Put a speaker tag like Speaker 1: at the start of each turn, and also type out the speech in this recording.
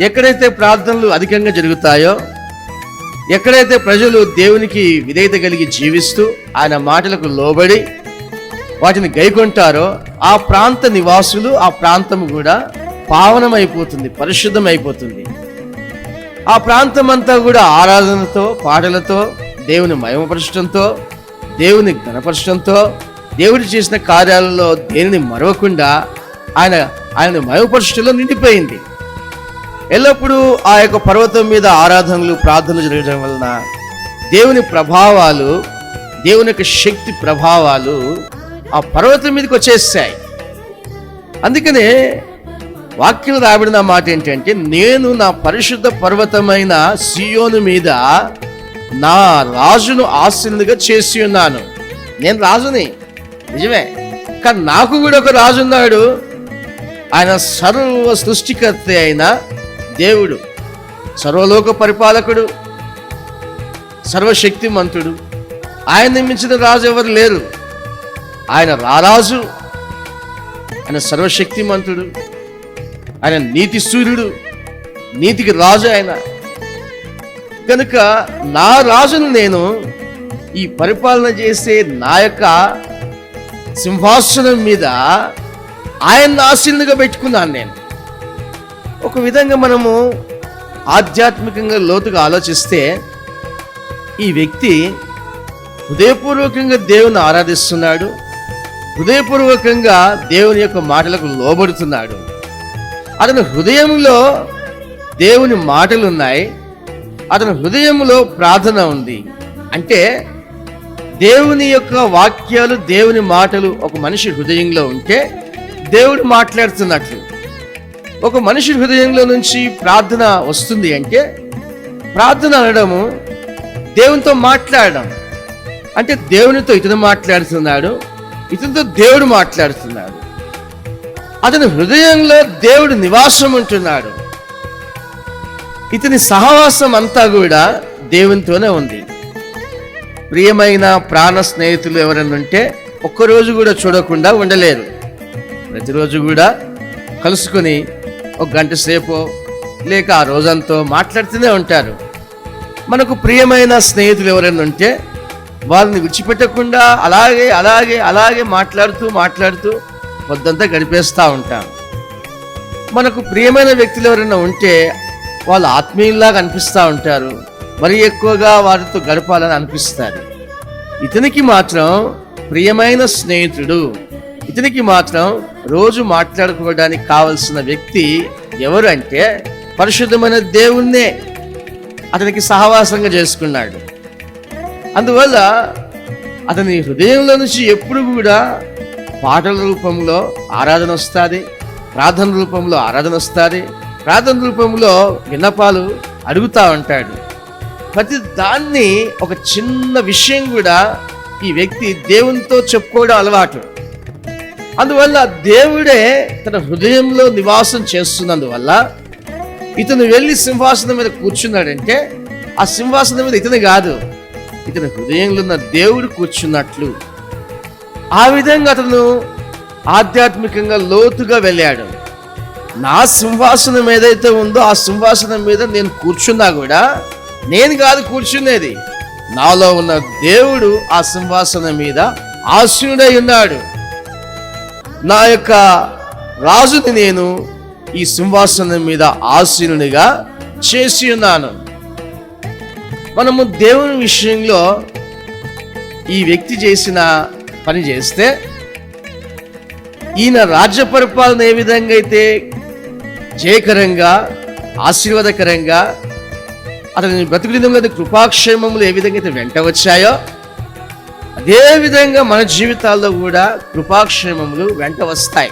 Speaker 1: ఎక్కడైతే ప్రార్థనలు అధికంగా జరుగుతాయో ఎక్కడైతే ప్రజలు దేవునికి విధేయత కలిగి జీవిస్తూ ఆయన మాటలకు లోబడి వాటిని గైకొంటారో ఆ ప్రాంత నివాసులు ఆ ప్రాంతం కూడా పావనమైపోతుంది పరిశుద్ధమైపోతుంది. ఆ ప్రాంతం అంతా కూడా ఆరాధనతో పాటలతో దేవుని మయమపరచడంతో దేవుని గణపరచడంతో దేవుడు చేసిన కార్యాలలో దేనిని మరవకుండా ఆయన ఆయన మయమపరచడంలో నిండిపోయింది. ఎల్లప్పుడూ ఆ యొక్క పర్వతం మీద ఆరాధనలు ప్రార్థనలు జరగడం వలన దేవుని ప్రభావాలు దేవుని యొక్క శక్తి ప్రభావాలు ఆ పర్వతం మీదకి వచ్చేసాయి. అందుకనే వాక్యం రాబడిన మాట ఏంటంటే నేను నా పరిశుద్ధ పర్వతమైన సియోను మీద నా రాజును ఆశీనుగా చేసి ఉన్నాను. నేను రాజుని నిజమే. కానీ నాకు కూడా ఒక రాజు ఉన్నాడు. ఆయన సర్వ సృష్టికర్త అయిన దేవుడు సర్వలోక పరిపాలకుడు సర్వశక్తిమంతుడు. ఆయన మించిన రాజు ఎవరు లేరు. ఆయన రారాజు ఆయన సర్వశక్తిమంతుడు ఆయన నీతి సూర్యుడు నీతికి రాజు ఆయన. కనుక నా రాజును నేను ఈ పరిపాలన చేసే నా యొక్క సింహాసనం మీద ఆయన ఆశీనుగా పెట్టుకున్నాను నేను. ఒక విధంగా మనము ఆధ్యాత్మికంగా లోతుగా ఆలోచిస్తే ఈ వ్యక్తి హృదయపూర్వకంగా దేవుని ఆరాధిస్తున్నాడు హృదయపూర్వకంగా దేవుని యొక్క మాటలకు లోబడుతున్నాడు. అతని హృదయంలో దేవుని మాటలు ఉన్నాయి అతని హృదయంలో ప్రార్థన ఉంది. అంటే దేవుని యొక్క వాక్యాలు దేవుని మాటలు ఒక మనిషి హృదయంలో ఉంటే దేవుడు మాట్లాడుతున్నట్లు. ఒక మనిషి హృదయంలో నుంచి ప్రార్థన వస్తుంది అంటే ప్రార్థన అనడము దేవునితో మాట్లాడడం. అంటే దేవునితో ఇతను మాట్లాడుతున్నాడు ఇతనితో దేవుడు మాట్లాడుతున్నాడు. అతని హృదయంలో దేవుడు నివాసం ఉంటున్నాడు. ఇతని సహవాసం అంతా కూడా దేవునితోనే ఉంది. ప్రియమైన ప్రాణ స్నేహితులు ఎవరైనా ఉంటే ఒక్కరోజు కూడా చూడకుండా ఉండలేరు. ప్రతిరోజు కూడా కలుసుకొని ఒక గంట సేపు లేక ఆ రోజంతో మాట్లాడుతూనే ఉంటారు. మనకు ప్రియమైన స్నేహితులు ఎవరైనా ఉంటే వాళ్ళని విడిచిపెట్టకుండా అలాగే అలాగే అలాగే మాట్లాడుతూ మాట్లాడుతూ పొద్దంతా గడిపేస్తూ ఉంటాం. మనకు ప్రియమైన వ్యక్తులు ఎవరైనా ఉంటే వాళ్ళు ఆత్మీయుల్లాగా అనిపిస్తూ ఉంటారు. మరి ఎక్కువగా వారితో గడపాలని అనిపిస్తారు. ఇతనికి మాత్రం ప్రియమైన స్నేహితుడు ఇతనికి మాత్రం రోజు మాట్లాడుకోవడానికి కావలసిన వ్యక్తి ఎవరు అంటే పరిశుద్ధమైన దేవుణ్ణే. అతనికి సహవాసంగా చేసుకున్నాడు. అందువల్ల అతని హృదయంలో నుంచి ఎప్పుడు కూడా పాటల రూపంలో ఆరాధన వస్తుంది ప్రార్థన రూపంలో ఆరాధన వస్తుంది ప్రార్థన రూపంలో విన్నపాలు అడుగుతా ఉంటాడు. ప్రతి దాన్ని ఒక చిన్న విషయం కూడా ఈ వ్యక్తి దేవునితో చెప్పుకోవడం అలవాటు. అందువల్ల దేవుడే తన హృదయంలో నివాసం చేస్తున్నందువల్ల ఇతను వెళ్ళి సింహాసనం మీద కూర్చున్నాడంటే ఆ సింహాసనం మీద ఇతను కాదు ఇతని హృదయంలో ఉన్న దేవుడు కూర్చున్నట్లు. ఆ విధంగా అతను ఆధ్యాత్మికంగా లోతుగా వెళ్ళాడు. నా సింహాసనం ఏదైతే ఉందో ఆ సింహాసనం మీద నేను కూర్చున్నా కూడా నేను కాదు కూర్చునేది. నాలో ఉన్న దేవుడు ఆ సింహాసనం మీద ఆశీనుడై ఉన్నాడు. నా యొక్క రాజుని నేను ఈ సింహాసనం మీద ఆసీనునిగా చేసి ఉన్నాను. మనము దేవుని విషయంలో ఈ వ్యక్తి చేసిన పని చేస్తే ఈయన రాజ్య పరిపాలన ఏ విధంగా అయితే జయకరంగా ఆశీర్వాదకరంగా అతని బ్రతుకుదినంలో కృపాక్షేమములు ఏ విధంగా అయితే వెంట వచ్చాయో అదే విధంగా మన జీవితాల్లో కూడా కృపాక్షేమములు వెంట వస్తాయి.